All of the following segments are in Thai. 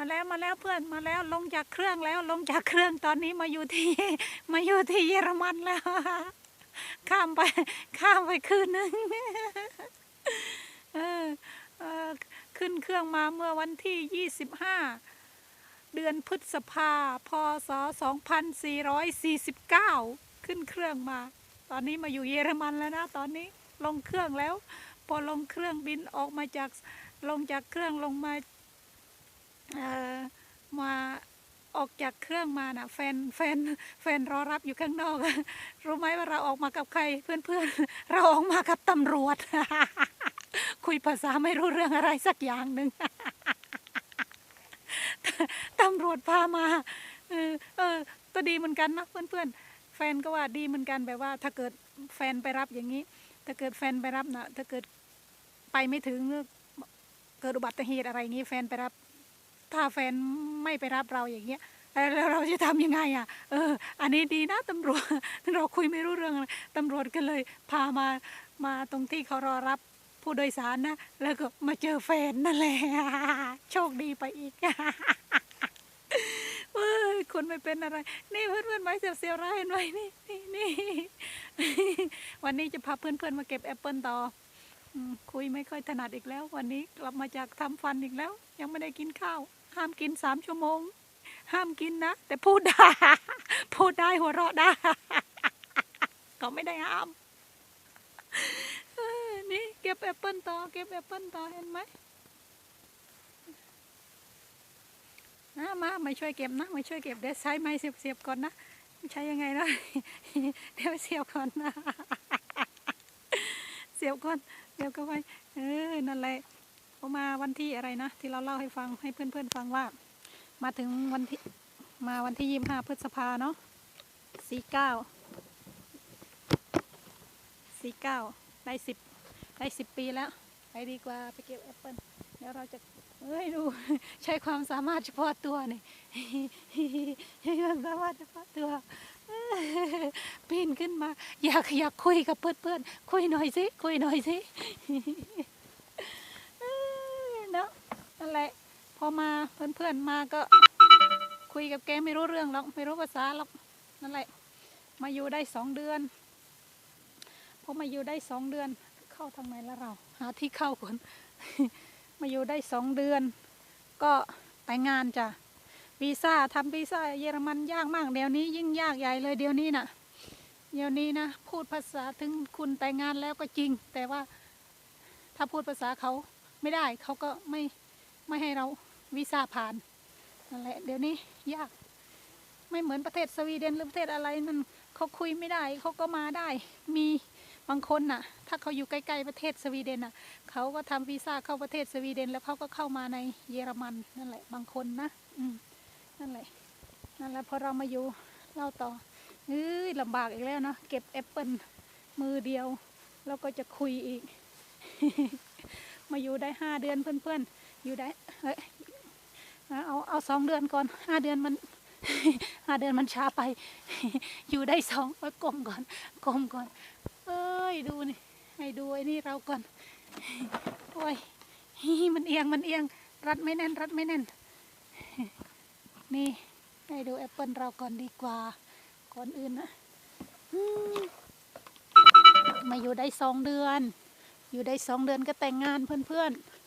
มาแล้วมาแล้วเพื่อนมาแล้วลงจากเครื่องแล้วลงจากเครื่องตอนนี้มาอยู่ที่มาอยู่ที่เยอรมันแล้ว ข้ามไปข้ามไปคืนนึงเออเออขึ้นเครื่องมาเมื่อวันที่ 25 เดือนพฤษภาพศ 2449 ขึ้นเครื่องมา ตอนนี้มาอยู่เยอรมันแล้วนะ ตอนนี้ลงเครื่องแล้ว พอลงเครื่องบินออกมาจากลงจากเครื่องลงมา มาออกจากเครื่องมาน่ะแฟนแฟนแฟนรอรับอยู่ข้างนอก รู้ไหมว่าเราออกมากับใครเพื่อนๆ เราออกมากับตำรวจ คุยภาษาไม่รู้เรื่องอะไรสักอย่างหนึ่งตำรวจพามาเออเออก็ดีเหมือนกันนะเพื่อนๆ แฟนก็ว่าดีเหมือนกันแบบว่า ถ้าเกิดแฟนไปรับอย่างนี้ ถ้าเกิดแฟนไปรับนะถ้าเกิดไปไม่ถึงเกิดอุบัติเหตุอะไรอย่างนี้ แฟนไปรับ ถ้าแฟนไม่ไปรับเราอย่างเงี้ยแล้วเราจะทำยังไงอะ เออ อันนี้ดีนะตำรวจเราคุยไม่รู้เรื่องอะไรตำรวจก็เลย พามามาตรงที่เขารอรับผู้โดยสารนะ แล้วก็มาเจอแฟนนั่นแหละโชคดีไปอีกเว้ยคนไม่เป็นอะไร นี่เพื่อนเพื่อนๆไว้เสียวเสียวร้ายเห็นไหมนี่นี่นี่วันนี้จะพาเพื่อนเพื่อนๆมาเก็บแอปเปิลต่อคุยไม่ค่อยถนัดอีกแล้ว วันนี้กลับมาจากทำฟันอีกแล้ว ยังไม่ได้กินข้าว ห้ามกินสามชั่วโมง ห้ามกินนะ แต่พูดได้พูดได้หัวเราะได้ก็ไม่ได้ห้ามนี่เก็บแอปเปิลต่อเก็บแอปเปิลต่อเห็นไหมนะมามาช่วยเก็บนะมาช่วยเก็บเดี๋ยวใช้ไม้เสียบเสียบๆก่อนนะใช้ยังไงนะเดี๋ยวเสียบก่อนนะเสียบก่อนเสียบก็ไปเออนั่นแหละ พอมาวันที่อะไรนะ ที่เราเล่าให้ฟังให้เพื่อนๆฟังว่า มาถึงวันที่มาวันที่ยี่ห้าพฤษภาเนาะสี่เก้าสี่เก้าได้สิบได้สิบปีแล้วไปดีกว่าไปเก็บแอปเปิลเดี๋ยวเราจะเอ้ยดูใช้ความสามารถเฉพาะตัวนี่ใช้ความสามารถเฉพาะตัวปีนขึ้นมา อยากอยากคุยกับเพื่อนๆคุยหน่อยสิคุยหน่อยสิ นั่นแหละ พอมาเพื่อนๆมาก็คุยกับแกไม่รู้เรื่องหรอกไม่รู้ภาษาหรอกนั่นแหละ มาอยู่ได้สองเดือนพอมาอยู่ได้สองเดือน เข้าทางไหนแล้วเรา หาที่เข้าก่อนมาอยู่ได้สองเดือน ก็แต่งงานจ้ะวีซ่าทำวีซ่าเยอรมันยากมากเดี๋ยวนี้ยิ่งยากใหญ่เลยเดี๋ยวนี้น่ะเดี๋ยวนี้นะ พูดภาษาถึงคุณแต่งงานแล้วก็จริง แต่ว่าถ้าพูดภาษาเขาไม่ได้เขาก็ไม่ ไม่ให้เราวีซ่าผ่านนั่นแหละเดี๋ยวนี้ยาก ไม่เหมือนประเทศสวีเดนหรือประเทศอะไรนั่นเขาคุยไม่ได้เขาก็มาได้ มีบางคนน่ะ ถ้าเขาอยู่ใกล้ๆประเทศสวีเดนน่ะเขาก็ทำวีซ่าเข้าประเทศสวีเดน แล้วเขาก็เข้ามาในเยอรมันนั่นแหละ บางคนนะอืมนั่นแหละนั่นแหละพอเรามาอยู่เล่าต่อเอ้ยลำบากอีกแล้วเนาะเก็บแอปเปิลมือเดียว แล้วก็จะคุยอีก มาอยู่ได้ห้าเดือนเพื่อนๆ อยู่ได้เฮ้ยเอาเอาสองเดือนก่อนห้าเดือนมันห้าเดือนมันช้าไป อยู่ได้สองไว้กลมก่อนกลมก่อน เอ้ยดูนี่ให้ดูไอ้นี่เราก่อนโอ้ยมันเอียงมันเอียง รัดไม่แน่น รัดไม่แน่น นี่ให้ดูแอปเปิลเราก่อนดีกว่า ก่อนอื่นนะมมาอยู่ได้สองเดือน อยู่ได้สองเดือนก็แต่งงานเพื่อนๆ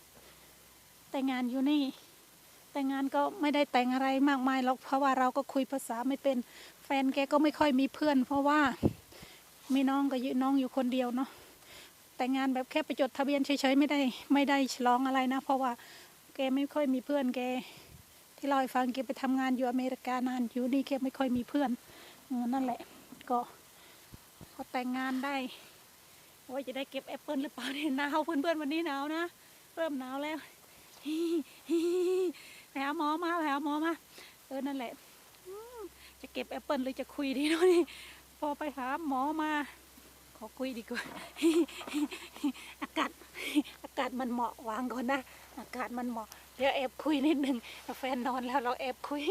แต่งงานอยู่นี่ แต่งงานก็ไม่ได้แต่งอะไรมากมายหรอกเพราะว่าเราก็คุยภาษาไม่เป็นแฟนแกก็ไม่ค่อยมีเพื่อน เพราะว่ามีน้องก็ยู่น้องอยู่คนเดียวเนาะแต่งงานแบบแค่ไปจดทะเบียนเฉยๆไม่ได้ไม่ได้ฉลองอะไรนะ เพราะว่าแกไม่ค่อยมีเพื่อนแกที่เล่าให้ฟังแกไปทำงานอยู่อเมริกานานอยู่นี่แกไม่ค่อยมีเพื่อนนั่นแหละ ก็ก็แต่งงานได้ว่าจะได้เก็บแอปเปิลหรือเปล่าเนี่ยหนาวเพื่อนๆวันนี้หนาวนะ เริ่มหนาวแล้ว ไปหาหมอมาไปหาหมอมา เออ นั่นแหละ จะเก็บแอปเปิลหรือจะคุยดีเนาะนี่ พอไปหาหมอมา ขอคุยดีกว่า อากาศ อากาศมันเหมาะวางก่อนนะ อากาศมันเหมาะ เดี๋ยวแอบคุยนิดหนึ่งแฟนนอนแล้วเราแอบคุย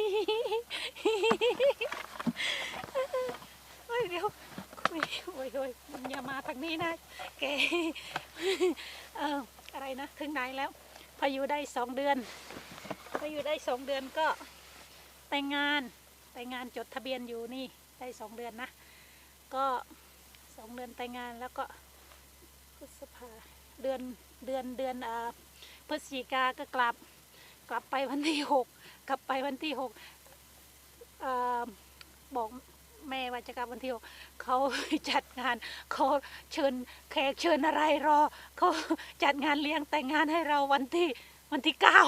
เฮ้ยเดี๋ยวคุยโอ้ยโอ้ยมันอย่ามาทางนี้นะ แก เออ อะไรนะ ถึงไหนแล้ว พออยู่ได้สองเดือนมาอยู่ได้สองเดือนก็แต่งงานแต่งงานจดทะเบียนอยู่นี่ได้สองเดือนนะ ก็สองเดือนแต่งงานแล้วก็พฤษภาเดือนเดือนเดือนอ่าพฤศจิกาก็กลับกลับไปวันที่หกกลับไปวันที่หกอ่าบอก แม่ว่าจกลับวันที่หกเขาจัดงานเขาเชิญแขกเชิญอะไรรอเขาจัดงานเลี้ยงแต่งงานให้เราวันที่วันที่เก้า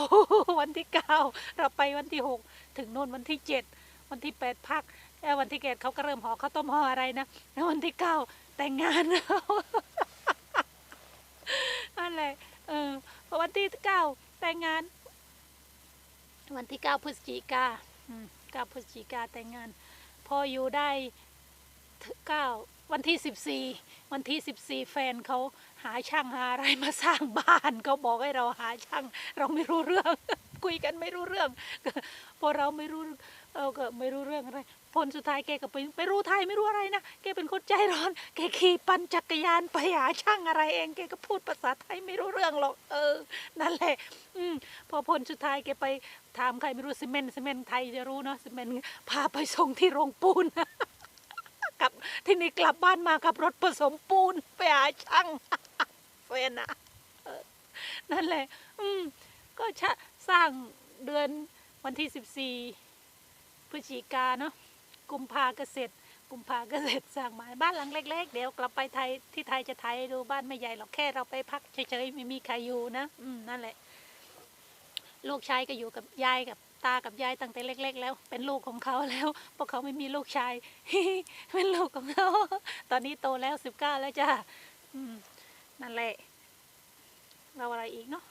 วันที่เก้าเราไปวันที่หกถึงโน่นวันที่เจ็ดวันที่แปดพักแล้ววันที่เกตเขาก็เริ่มห่อข้าวต้มห่ออะไรนะแล้ววันที่เก้าแต่งงานนั่นแหละเออพอวันที่เก้าแต่งงาน วันที่เก้าพฤศจิกาอืมเก้าพฤศจิกาแต่งงาน ออยู่ได้เก้าวันที่สิบสี่วันที่สิบสี่แฟนเขาหาช่างหาอะไรมาสร้างบ้านเขาบอกให้เราหาช่าง เราไม่รู้เรื่อง คุยกันไม่รู้เรื่องพอเราไม่รู้เราก็ไม่รู้เรื่องอะไรผลสุดท้ายแกก็ไปไม่รู้ไทยไม่รู้อะไรนะแกเป็นคนใจร้อน แกขี่ปั่นจักรยานไปหาช่างอะไรเองแกก็พูดภาษาไทยไม่รู้เรื่องหรอกเออ นั่นแหละ อืมพอผลสุดท้ายแกไป ถามใครไม่รู้ซีเมนต์ซีเมนต์ไทยจะรู้เนาะซีเมนต์พาไปส่งที่โรงปูนกลับที่นี่กลับบ้านมากับรถผสมปูนไปหาช่างเฟนอะนั่นแหละ อืม ก็ชะสร้างเดือนวันที่สิบสี่พฤศจิกาเนาะกุมภาเก็เสร็จกุมภาเก็เสร็จสร้างมาบ้านหลังเล็ก ๆ เดี๋ยวกลับไปไทยที่ไทยจะไทยดูบ้านไม่ใหญ่หรอกแค่เราไปพักเฉยๆไม่มีใครอยู่นะ อืมนั่นแหละ ลูกชายก็อยู่กับยายกับตากับยายตั้งแต่เล็ก ๆ แล้ว เป็นลูกของเขาแล้วเพราะเขาไม่มีลูกชายเป็นลูกของเขาตอนนี้โตแล้วสิบเก้าแล้วจ้านั่นแหละเราอะไรอีกเนาะ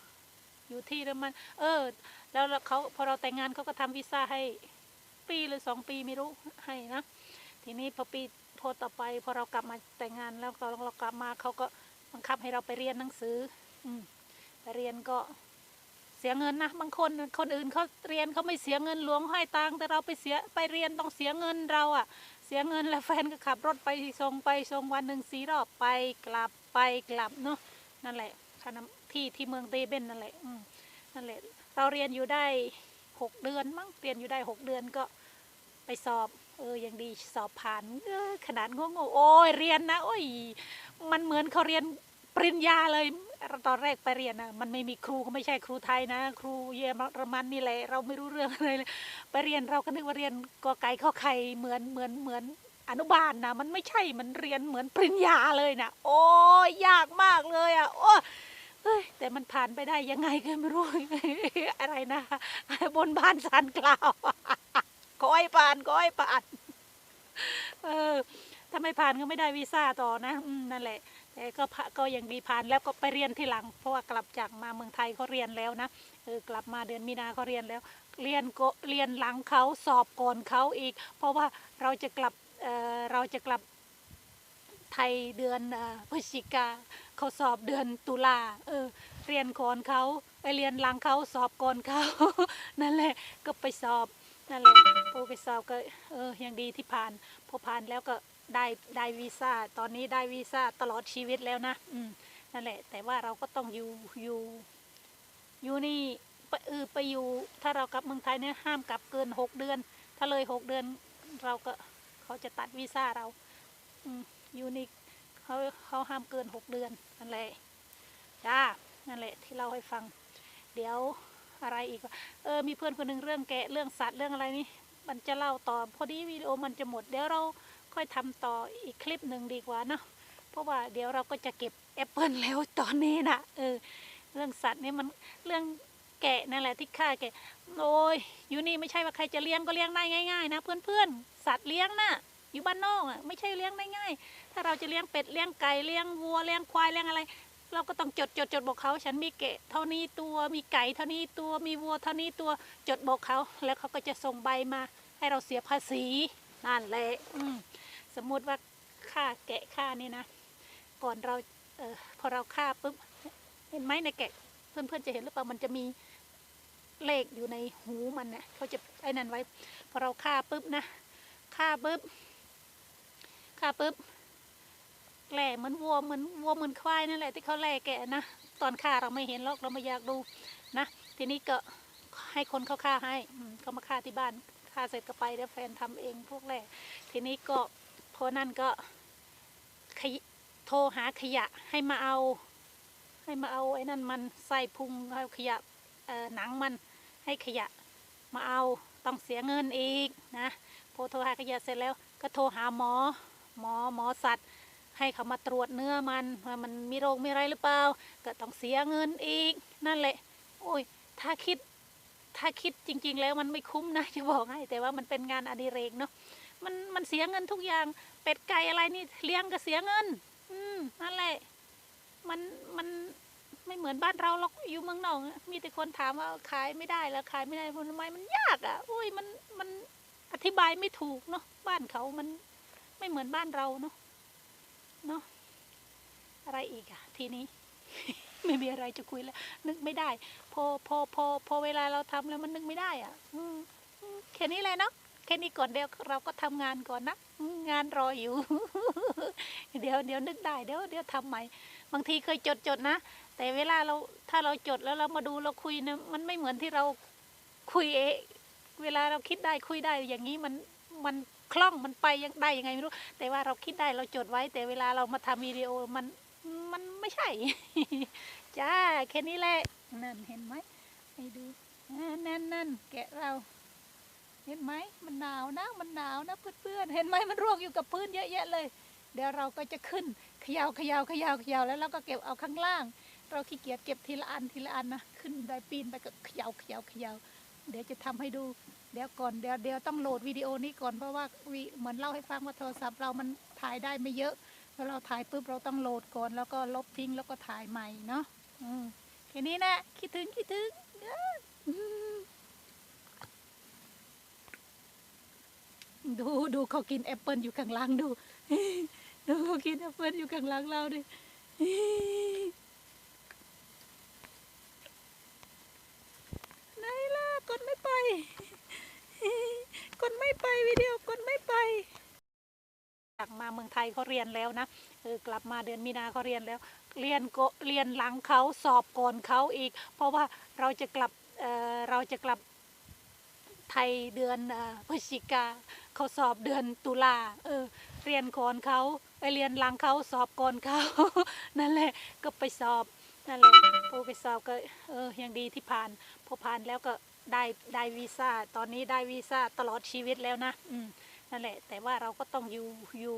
อยู่ที่เยอรมัน เออ แล้วเขาพอเราแต่งงานเขาก็ทำวีซ่าให้ปีหรือสองปีไม่รู้ให้นะทีนี้พอปีพอต่อไปพอเรากลับมาแต่งงานแล้วก็เรากลับมาเขาก็บังคับให้เราไปเรียนหนังสือ อืไปเรียนก็ เสียเงินนะบางคนคนอื่นเขาเรียนเขาไม่เสียเงินหลวงห้อยตังแต่เราไปเสียไปเรียนต้องเสียเงินเราอะเสียเงินแล้วแฟนก็ขับรถไปส่งไปส่งวันหนึ่งสี่รอบไปกลับไปกลับเนาะนั่นแหละคณะที่ที่เมืองเตเบนนั่นแหละอืมนั่นแหละ เราเรียนอยู่ได้หกเดือนมั้งเรียนอยู่ได้หกเดือนก็ไปสอบเออยังดีสอบผ่านเออขนาดงงๆโอ้ยเรียนนะโอ้ยมันเหมือนเขาเรียนปริญญาเลย ตอนแรกไปเรียนนะมันไม่มีครูก็ไม่ใช่ครูไทยนะ ครูเยอรมันนี่แหละเราไม่รู้เรื่องอะไรเลยไปเรียนเราก็นึกว่าเรียนกอไก่ข้อไข่เหมือนเหมือนเหมือนอนุบาลนะมันไม่ใช่มันเรียนเหมือนปริญญาเลยนะโอ้ยากมากเลยอะ โอ้ยเฮ้ยแต่มันผ่านไปได้ยังไงก็ไม่รู้อะไรนะบนบ้านสารกล่าวก้อยผ่านก้อยผ่านเออถ้าไม่ผ่านก็ไม่ได้วีซ่าต่อนะอนั่นแหละ แต่ก็ผ่าก็ยังดีผ่านแล้วก็ไปเรียนที่หลัง เพราะว่ากลับจากมาเมืองไทยเขาเรียนแล้วนะเออกลับมาเดือนมีนาเขาเรียนแล้ว เรียนก็เรียนหลังเขาสอบก่อนเขาอีก เพราะว่าเราจะกลับเออเราจะกลับไทยเดือนพฤศจิกาเขาสอบเดือนตุลาเออเรียนก่อนเขาไปเรียนหลังเขาสอบก่อนเขานั่นแหละก็ไปสอบนั่นแหละพอไปสอบก็เออยังดีที่ผ่านพอผ่านแล้วก็ ได้ได้วีซ่าตอนนี้ได้วีซ่าตลอดชีวิตแล้วนะอืมนั่นแหละ แต่ว่าเราก็ต้องอยู่อยู่อยู่นี่ไปเออไปอยู่ ถ้าเรากลับเมืองไทยเนี่ยห้ามกลับเกินหกเดือน ถ้าเลยหกเดือน เราก็เขาจะตัดวีซ่าเราอืมอยู่นี่เขาเขาห้ามเกินหกเดือนนั่นแหละจ้านั่นแหละที่เล่าให้ฟัง เดี๋ยวอะไรอีกเออมีเพื่อนคนหนึ่งเรื่องแกะเรื่องสัตว์เรื่องอะไรนี่มันจะเล่าต่อพอดีวิดีโอมันจะหมดเดี๋ยวเรา ค่อยทำต่ออีกคลิปหนึ่งดีกว่าเนาะเพราะว่าเดี๋ยวเราก็จะเก็บแอปเปิลแล้วตอนนี้นะเออเรื่องสัตว์นี่มันเรื่องแกะนั่นแหละที่ฆ่าแกะโอ้ยอยู่นี่ไม่ใช่ว่าใครจะเลี้ยงก็เลี้ยงได้ง่ายๆ นะ เพื่อนๆสัตว์เลี้ยงน่ะอยู่บ้านนอกอะไม่ใช่เลี้ยงได้ง่ายถ้าเราจะเลี้ยงเป็ดเลี้ยงไก่เลี้ยงวัวเลี้ยงควายเลี้ยงอะไร เราก็ต้องจดจดจดบอกเขาฉันมีเกะเท่านี้ตัวมีไก่เท่านี้ตัวมีวัวเท่านี้ตัวจดบอกเขา แล้วเขาก็จะส่งใบมา ให้เราเสียภาษีนั่นแหละอืม สมมติว่าค่าแกะค่านี่นะ ก่อนเราเออพอเราฆ่าปุ๊บเห็นไหมในแกะเพื่อนๆจะเห็นหรือเปล่ามันจะมีเลขอยู่ในหูมันเนี่ยเขาจะไอ้นั่นไว้ พอเราฆ่าปุ๊บนะฆ่าปุ๊บฆ่าปุ๊บแหล่เหมือนวัวเหมือนวัวเหมือนควายนั่นแหละที่เขาแหล่แกะนะตอนฆ่าเราไม่เห็นหรอกเราไม่อยากดูนะทีนี้ก็ให้คนเขาฆ่าให้อืมเขามาฆ่าที่บ้านฆ่าเสร็จก็ไปแล้วแฟนทำเองพวกแรกทีนี้ก็ พอนั่นก็โทรหาขยะให้มาเอา ให้มาเอาไอ้นั่นมันใส่พุงเอาขยะหนังมันให้ขยะมาเอาต้องเสียเงินอีกนะพอโทรหาขยะเสร็จแล้วก็โทรหาหมอ หมอหมอสัตว์ ให้เขามาตรวจเนื้อมันว่ามันมีโรคมีอะไรหรือเปล่า ก็ต้องเสียเงินอีก นั่นแหละ โอ้ย ถ้าคิดถ้าคิดจริง ๆ แล้วมันไม่คุ้มนะจะบอกให้แต่ว่ามันเป็นงานอดิเรกเนาะ มันมันเสียเงินทุกอย่าง เป็ดไก่อะไรนี่เลี้ยงก็เสียเงิน อืมนั่นแหละ มันมันไม่เหมือนบ้านเราหรอกอยู่เมืองนอกมีแต่คนถามว่าขายไม่ได้แล้วขายไม่ได้พราะทำไมมันยากอะโอ้ยมันมันอธิบายไม่ถูกเนาะบ้านเขามันไม่เหมือนบ้านเราเนาะเนาะอะไรอีกอะทีนี้ ไม่มีอะไรจะคุยแล้ว นึกไม่ได้ พอพอพอพอเวลาเราทำแล้วมันนึกไม่ได้อะอืมอืมแค่นี้เลยเนาะ ค่นี้ก่อนเดี๋ยวเราก็ทำงานก่อนนะ งานรออยู่ เดี๋ยวเดี๋ยวนึกได้เดี๋ยวเดี๋ยวทำใหม่ บางทีเคยจดจดนะ แต่เวลาเราถ้าเราจดแล้วเรามาดูเราคุยนะมันไม่เหมือนที่เราคุยเองเวลาเราคิดได้คุยได้อย่างนี้มันมันคล่องมันไปยังได้ยังไงไม่รู้ แต่ว่าเราคิดได้เราจดไว้ แต่เวลาเรามาทำวิดีโอมันมันไม่ใช่ จ้าแค่นี้แหละนั่นเห็นไหมให้ดูนั่นนั่นแกะเรา เห็นไหมมันหนาวนะมันหนาวนะเพื่อนๆเห็นไหมมันร่วงอยู่กับพื้นเยอะแยะเลย เดี๋ยวเราก็จะขึ้นเขยาวขยาวขยาวขยาวแล้วเราก็เก็บเอาข้างล่าง เราขี้เกียจเก็บทีละอันทีละอันนะขึ้นได้ปีนไปก็เขยาวขยาวขยาวเดี๋ยวจะทำให้ดูเดี๋ยวก่อนเดี๋ยวเดี๋ยวต้องโหลดวิดีโอนี้ก่อนเพราะว่าวิเหมือนเล่าให้ฟังว่าโทรศัพท์เรามันถ่ายได้ไม่เยอะพอเราถ่ายปุ๊บเราต้องโหลดก่อนแล้วก็ลบทิ้งแล้วก็ถ่ายใหม่เนาะอืมแค่นี้นะคิดถึงคิดถึงเดูเขากินแอปเปิลอยู่ข้างล่างดูดูเขากินแอปเปิลอยู่ข้างล่างเราดิไหนล่ะกดไม่ไปกดไม่ไปวิดีโอกดไม่ไปกลับมาเมืองไทยเขาเรียนแล้วนะเออกลับมาเดือนมีนาเขาเรียนแล้ว เรียนก็เรียนหลังเขาสอบก่อนเขาอีก เพราะว่าเราจะกลับเออเราจะกลับไทยเดือนพฤศจิกา เขาสอบเดือนตุลาเออ เรียนก่อนเขาไปเรียนหลังเขาสอบก่อนเขา นั่นแหละก็ไปสอบนั่นแหละพอไปสอบก็เออยังดีที่ผ่าน พอผ่านแล้วก็ได้ได้วีซ่าตอนนี้ได้วีซ่าตลอดชีวิตแล้วนะอืมนั่นแหละ แต่ว่าเราก็ต้องอยู่อยู่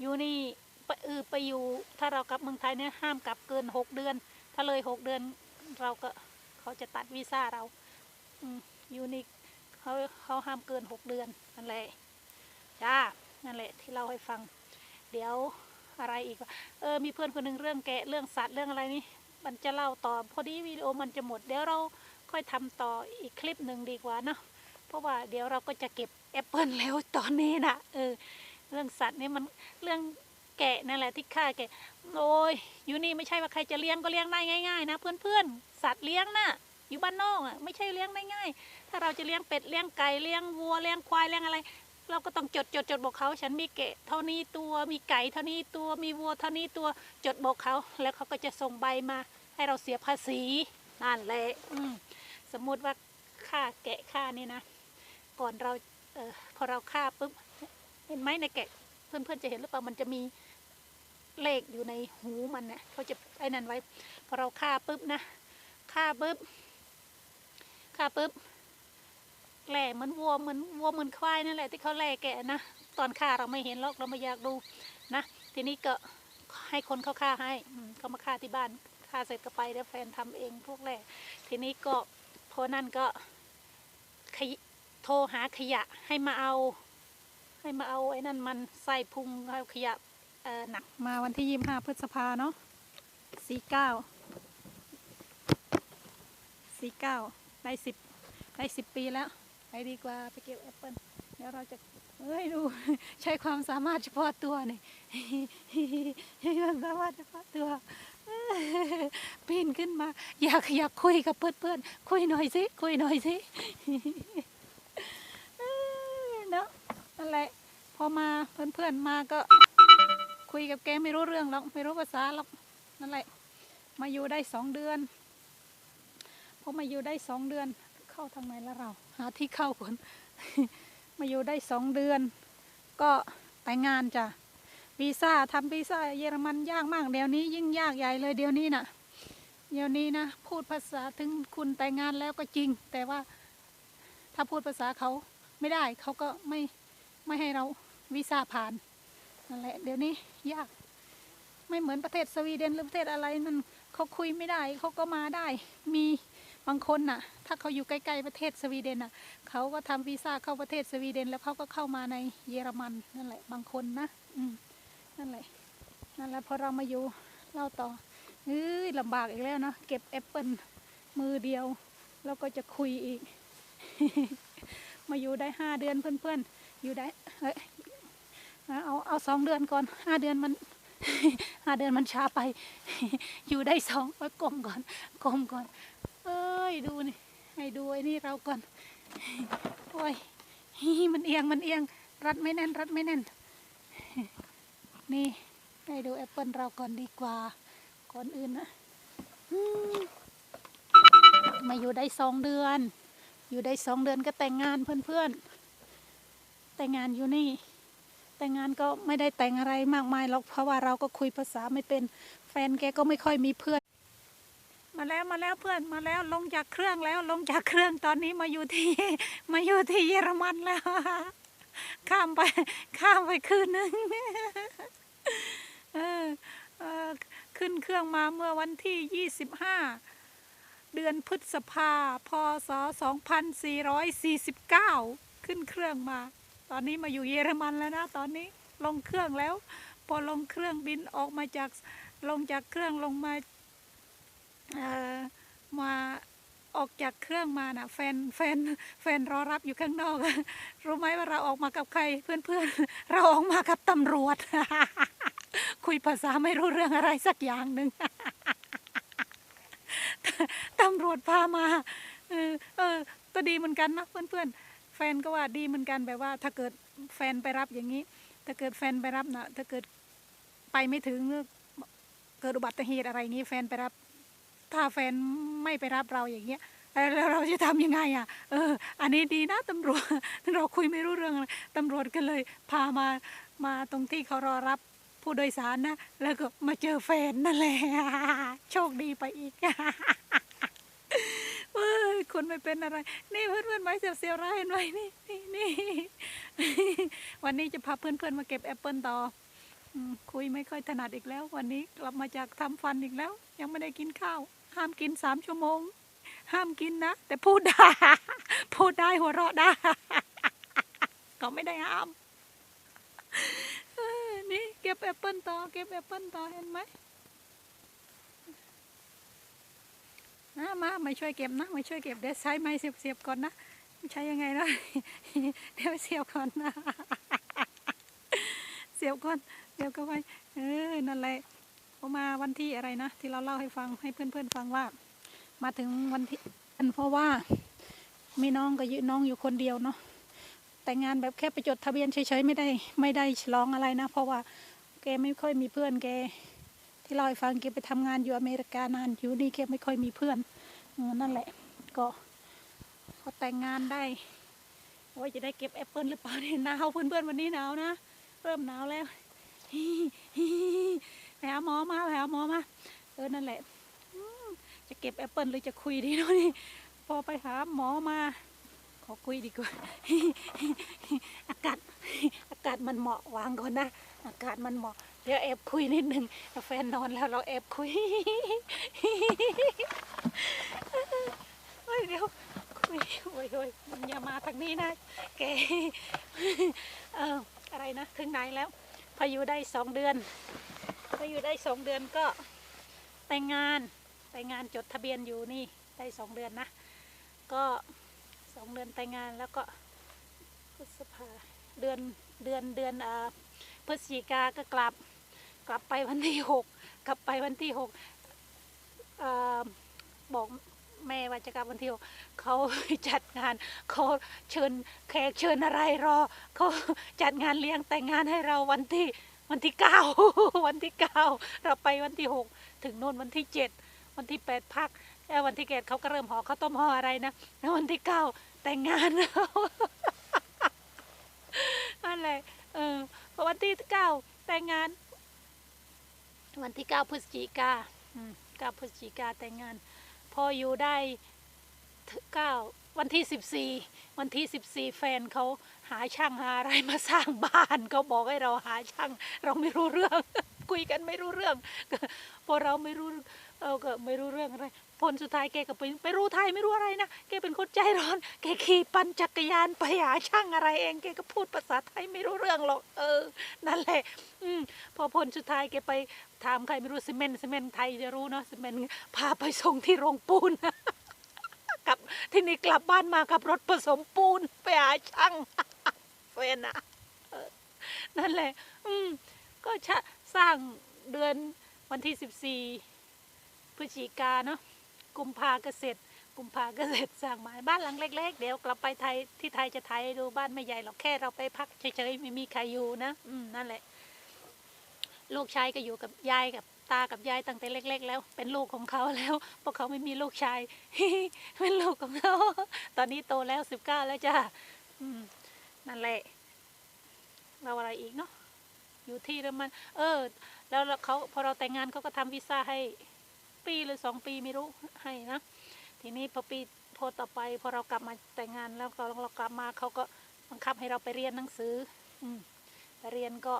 อยู่นี่ไปเออไปอยู่ถ้าเรากลับเมืองไทยเนี่ยห้ามกลับเกินหกเดือน ถ้าเลยหกเดือน เราก็เขาจะตัดวีซ่าเรา อืมอยู่นี่ เขาเขาห้ามเกินหกเดือนนั่นแหละจ้านั่นแหละที่เล่าให้ฟัง เดี๋ยวอะไรอีกเออมีเพื่อนคนหนึ่งเรื่องแกะเรื่องสัตว์เรื่องอะไรนี่มันจะเล่าต่อพอดีวิดีโอมันจะหมดเดี๋ยวเราค่อยทำต่ออีกคลิปหนึ่งดีกว่าเนาะเพราะว่าเดี๋ยวเราก็จะเก็บแอปเปิลแล้วตอนนี้นะเออเรื่องสัตว์นี่มันเรื่องแกะนั่นแหละที่ฆ่าแกะโอ้ยอยู่นี่ไม่ใช่ว่าใครจะเลี้ยงก็เลี้ยงได้ง่าย ๆ นะ เพื่อนๆสัตว์เลี้ยงน่ะ อยู่บ้านนอกอะไม่ใช่เลี้ยงได้ง่าย ถ้าเราจะเลี้ยงเป็ดเลี้ยงไก่เลี้ยงวัวเลี้ยงควายเลี้ยงอะไร เราก็ต้องจดจดจดบอกเขา ฉันมีเกะเท่านี้ตัวมีไก่เท่านี้ตัวมีวัวเท่านี้ตัวจดบอกเขา แล้วเขาก็จะส่งใบมา ให้เราเสียภาษีนั่นแหละอืสมมุติว่าค่าแกะค่านี่นะ ก่อนเราเออพอเราฆ่าปุ๊บเห็นไหมในแกะเพื่อนๆจะเห็นหรือเปล่ามันจะมีเลขอยู่ในหูมันเนี่ยเขาจะไอ้นั่นไว้ พอเราฆ่าปุ๊บนะฆ่าปุ๊บ ฆ่าปุ๊บแหล่เหมือนวัวเหมือนวัวเหมือนควายนั่นแหละที่เขาแหล่แกะนะ ตอนฆ่าเราไม่เห็นหรอกเราไม่อยากดูนะ ทีนี้ก็ให้คนเขาฆ่าให้เขามาฆ่าที่บ้านฆ่าเสร็จก็ไปแล้วแฟนทำเองพวกแหล่ทีนี้ก็พอนั่นก็โทรหาขยะให้มาเอา ให้มาเอาไอ้นั่นมันใส่พุงเอาขยะเออหนักมาวันที่ยี่สิบห้าพฤษภาเนาะสี่เก้าสี่เก้า ได้สิบได้สิบปีแล้ว ไปดีกว่าไปเก็บแอปเปิลเดี๋ยวเราจะเอ้ยดู ใช้ความสามารถเฉพาะตัวนี่ใช้ความสามารถเฉพาะตัวปีนขึ้นมา อยากอยากคุยกับเพื่อนๆคุยหน่อยสิคุยหน่อยสิเอ้ยเนาะนั่นแหละพอมาเพื่อนๆมาก็ คุยกับแกไม่รู้เรื่องหรอกไม่รู้ภาษาหรอกนั่นแหละ มาอยู่ได้สองเดือนามาอยู่ได้สองเดือน เข้าทางไหนแล้วเรา หาที่เข้าก่อนมาอยู่ได้สองเดือน ก็แต่งงานจ้ะวีซ่าทำวีซ่าเยอรมันยากมากเดี๋ยวนี้ยิ่งยากใหญ่เลยเดี๋ยวนี้น่ะเดี๋ยวนี้นะพูดภาษาถึงคุณแต่งงานแล้วก็จริง แต่ว่าถ้าพูดภาษาเขาไม่ได้เขาก็ไม่ไม่ให้เราวีซ่าผ่านนั่นแหละเดี๋ยวนี้ยาก ไม่เหมือนประเทศสวีเดนหรือประเทศอะไรนั่นเขาคุยไม่ได้เขาก็มาได้มี บางคนน่ะ ถ้าเขาอยู่ใกล้ๆประเทศสวีเดนน่ะ เขาก็ทำวีซ่าเข้าประเทศสวีเดน แล้วเขาก็เข้ามาในเยอรมันนั่นแหละ บางคนนะอืมนั่นแหละนั่นแหละพอเรามาอยู่เล่าต่อเอ้ยลำบากอีกแล้วเนาะเก็บแอปเปิลมือเดียว แล้วก็จะคุยอีก มาอยู่ได้ห้าเดือนเพื่อนๆ อยู่ได้เอ้ยเอาเอาสองเดือนก่อนห้าเดือนมันห้าเดือนมันช้าไป อยู่ได้สองไว้กลมก่อนกลมก่อน ยดูนี่ให้ดูไอ้นี่เราก่อน โอ้ยมันเอียงมันเอียง รัดไม่แน่น รัดไม่แน่น นี่ให้ดูแอปเปิลเราก่อนดีกว่า ก่อนอื่นนะมมาอยู่ได้สองเดือน อยู่ได้สองเดือนก็แต่งงานเพื่อนๆ แต่งงานอยู่นี่ แต่งงานก็ไม่ได้แต่งอะไรมากมายหรอกเพราะว่าเราก็คุยภาษาไม่เป็น แฟนแกก็ไม่ค่อยมีเพื่อน มาแล้วมาแล้วเพื่อนมาแล้วลงจากเครื่องแล้วลงจากเครื่องตอนนี้มาอยู่ที่มาอยู่ที่เยอรมันแล้ว ข้ามไปข้ามไปคืนนึงเออเออขึ้นเครื่องมาเมื่อวันที่ 25 เดือนพฤษภาพศ 2449 ขึ้นเครื่องมา ตอนนี้มาอยู่เยอรมันแล้วนะตอนนี้ลงเครื่องแล้ว พอลงเครื่องบินออกมาจากลงจากเครื่องลงมาเอ่อมา ออกจากเครื่องมาน่ะแฟนแฟนแฟนรอรับอยู่ข้างนอก รู้ไหมว่าเราออกมากับใครเพื่อนๆ เราออกมากับตำรวจ คุยภาษาไม่รู้เรื่องอะไรสักอย่างหนึ่งตำรวจพามา เออเออก็ดีเหมือนกันนะเพื่อนๆ แฟนก็ว่าดีเหมือนกันแบบว่า ถ้าเกิดแฟนไปรับอย่างนี้ ถ้าเกิดแฟนไปรับนะถ้าเกิดไปไม่ถึงเกิดอุบัติเหตุอะไรอย่างนี้ แฟนไปรับ ถ้าแฟนไม่ไปรับเราอย่างเงี้ยแล้วเราจะทำยังไงอะ เออ อันนี้ดีนะตำรวจเราคุยไม่รู้เรื่องอะไรตำรวจก็เลย พามามาตรงที่เขารอรับผู้โดยสารนะ แล้วก็มาเจอแฟนนั่นแหละโชคดีไปอีกเอ้ยคนไม่เป็นอะไร นี่เพื่อนเพื่อนไว้เสียวๆร้ายเห็นไหมนี่นี่นี่วันนี้จะพาเพื่อนเพื่อนๆมาเก็บแอปเปิลต่อคุยไม่ค่อยถนัดอีกแล้ว วันนี้กลับมาจากทำฟันอีกแล้ว ยังไม่ได้กินข้าว ห้ามกินสามชั่วโมง ห้ามกินนะ แต่พูดได้พูดได้หัวเราะได้ก็ไม่ได้ห้ามนี่เก็บแอปเปิลต่อเก็บแอปเปิลต่อเห็นไหมมามามาช่วยเก็บนะมาช่วยเก็บเดี๋ยวใช้ไม้เสียบๆก่อนนะใช้ยังไงนะเดี๋ยวเสียบก่อนนะเสียบก่อนเสียบเข้าไปเออนั่นแหละ พอมาวันที่อะไรนะ ที่เราเล่าให้ฟังให้เพื่อนๆฟังว่า มาถึงวันที่กันเพราะว่ามีน้องก็ยืน้องอยู่คนเดียวเนาะแต่งงานแบบแค่ไปจดทะเบียนเฉยๆไม่ได้ไม่ได้ฉลองอะไรนะ เพราะว่าแกไม่ค่อยมีเพื่อนแกที่เราให้ฟังแกไปทำงานอยู่อเมริกานานอยู่นี่แกไม่ค่อยมีเพื่อนนั่นแหละ ก็พอแต่งงานได้ว่าจะได้เก็บแอปเปิลหรือเปล่าเนี่ยหนาวเพื่อนๆวันนี้หนาวนะ เริ่มหนาวแล้ว ไปหาหมอมาไปหาหมอมา เออ นั่นแหละ จะเก็บแอปเปิลหรือจะคุยดีเนาะนี่ พอไปหาหมอมา ขอคุยดีกว่า อากาศ อากาศมันเหมาะวางก่อนนะ อากาศมันเหมาะ เดี๋ยวแอบคุยนิดหนึ่งแฟนนอนแล้วเราแอบคุยเฮ้ยเดี๋ยวคุยโอ้ยโอ้ยอย่ามาทางนี้นะแกเอออะไรนะ ถึงไหนแล้วพออยู่ได้สองเดือน พออยู่ได้สองเดือนก็แต่งงานแต่งงานจดทะเบียนอยู่นี่ได้สองเดือนนะ ก็สองเดือนแต่งงานแล้วก็พฤษภาเดือนเดือนเดือนอ่าพฤศจิกาก็กลับกลับไปวันที่หกกลับไปวันที่หกอ่อบอกแม่ว่าจะกลับวันที่หกเขาจัดงานเขาเชิญแขกเชิญอะไรรอเขาจัดงานเลี้ยงแต่งงานให้เราวันที่ วันที่เก้าวันที่เก้าเราไปวันที่หกถึงโน่นวันที่เจ็ดวันที่แปดพักแล้ววันที่เกตเขาก็เริ่มห่อข้าวต้มห่ออะไรนะแล้ววันที่เก้าแต่งงานนั่นแหละเออวันที่เก้าแต่งงาน วันที่เก้าพฤศจิกาเก้าพฤศจิกาแต่งงาน พออยู่ได้เก้าวันที่สิบสี่วันที่สิบสี่แฟนเขา หาช่างหาอะไรมาสร้างบ้านเขาบอกให้เราหาช่าง เราไม่รู้เรื่อง คุยกันไม่รู้เรื่องพอเราไม่รู้เออก็ไม่รู้เรื่องอะไรผลสุดท้ายแกก็ไปไปรู้ไทยไม่รู้อะไรนะแกเป็นคนใจร้อน แกขี่ปั่นจักรยานไปหาช่างอะไรเองแกก็พูดภาษาไทยไม่รู้เรื่องหรอกเออ นั่นแหละ อืมพอผลสุดท้ายแกไปถามใครไม่รู้ซีเมนต์ซีเมนต์ไทยจะรู้เนาะซีเมนต์พาไปส่งที่โรงปูนกลับที่นี่กลับบ้านมากับรถผสมปูนไปหาช่าง เฟนอะเออนั่นแหละ อืม ก็ชะสร้างเดือนวันที่สิบสี่พฤศจิกาเนาะกุมภาเก็เสร็จกุมภาเก็เสร็จสร้างมาบ้านหลังเล็ก ๆ เดี๋ยวกลับไปไทยที่ไทยจะไทยดูบ้านไม่ใหญ่หรอกแค่เราไปพักเฉยๆไม่มีใครอยู่นะอืมนั่นแหละ ลูกชายก็อยู่กับยายกับตากับยายตั้งแต่เล็ก ๆ แล้ว เป็นลูกของเขาแล้วเพราะเขาไม่มีลูกชายเป็นลูกของเขาตอนนี้โตแล้วสิบเก้าแล้วจ้าอืม นั่นแหละ เราอะไรอีกเนาะอยู่ที่เยอรมัน เออ แล้วเขาพอเราแต่งงานเขาก็ทำวีซ่าให้ ปีหรือสองปีไม่รู้ให้นะ ทีนี้พอปีพอต่อไปพอเรากลับมาแต่งงานแล้วก็เรากลับมาเขาก็บังคับให้เราไปเรียนหนังสือ อืมไปเรียนก็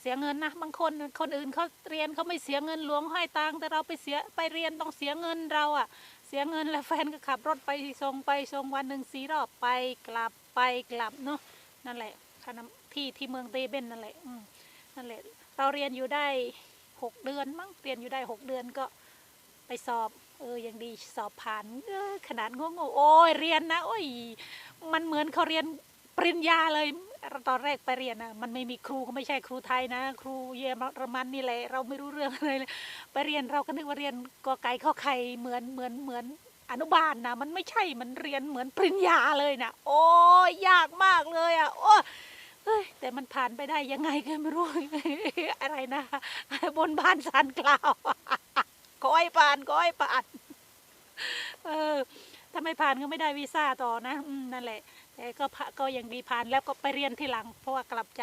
เสียเงินนะบางคนคนอื่นเขาเรียนเขาไม่เสียเงินหลวงห้อยตังแต่เราไปเสียไปเรียนต้องเสียเงินเราอะเสียเงินแล้วแฟนก็ขับรถไปส่งไปส่งวันหนึ่งสี่รอบไปกลับ ไปกลับเนาะนั่นแหละคณะที่ที่เมืองเตเบนนั่นแหละนั่นแหละ เราเรียนอยู่ได้หกเดือนมั้งเรียนอยู่ได้หกเดือนก็ไปสอบ เออยังดีสอบผ่านเออขนาดงงๆโอ้ยเรียนนะโอ้ยมันเหมือนเขาเรียนปริญญาเลยตอนแรกไปเรียนนะมันไม่มีครูก็ไม่ใช่ครูไทยนะ ครูเยอรมันนี่แหละเราไม่รู้เรื่องอะไรเลยไปเรียนเราก็นึกว่าเรียนกอไก่ข้อไข่เหมือนเหมือนเหมือน อนุบาลนะมันไม่ใช่มันเรียนเหมือนปริญญาเลยนะโอ้ยากมากเลยอะโอ้ยเฮ้ยแต่มันผ่านไปได้ยังไงก็ไม่รู้ อะไรนะ บนบ้านสารกล่าวก้อยผ่านก้อยผ่านเออถ้าไม่ผ่านก็ไม่ได้วีซ่าต่อนะอนั่นแหละแต่ก็ก็ยังดีผ่านแล้วก็ไปเรียนทีหลัง เพราะว่ากลับจาก